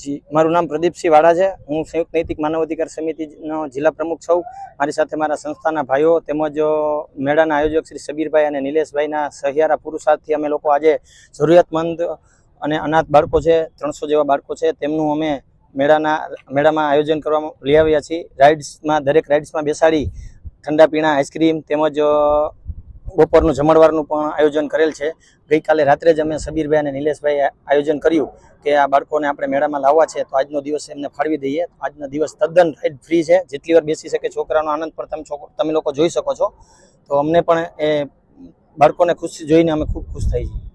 જી, મારું નામ પ્રદીપસિંહ વાડા છે. હું સંયુક્ત નૈતિક માનવ અધિકાર સમિતિનો જિલ્લા પ્રમુખ છું. મારી સાથે મારા સંસ્થાના ભાઈઓ તેમજ મેળાના આયોજક શ્રી સબીરભાઈ અને નિલેશભાઈના સહિયારા પુરુષાર્થથી અમે લોકો આજે જરૂરિયાતમંદ અને અનાથ બાળકો છે, ત્રણસો જેવા બાળકો છે. તેમનું અમે મેળાના, મેળામાં આયોજન કરવામાં લઈ આવ્યા છીએ. રાઇડ્સમાં દરેક રાઇડ્સમાં બેસાડી, ઠંડા પીણા, આઈસ્ક્રીમ તેમજ બપોરનું જમણવારનું પણ આયોજન કરેલ છે. ગઈકાલે રાત્રે જ અમે સબીરભાઈ અને નિલેશભાઈ આયોજન કર્યું કે આ બાળકોને આપણે મેળામાં લાવવા છે તો આજનો દિવસ એમને ફાળવી દઈએ. આજનો દિવસ તદ્દન રાઈડ ફ્રી છે. જેટલી વાર બેસી શકે છોકરાનો આનંદ પણ તમે તમે લોકો જોઈ શકો છો. તો અમને પણ એ બાળકોને ખુશ જોઈને અમે ખૂબ ખુશ થઈ છીએ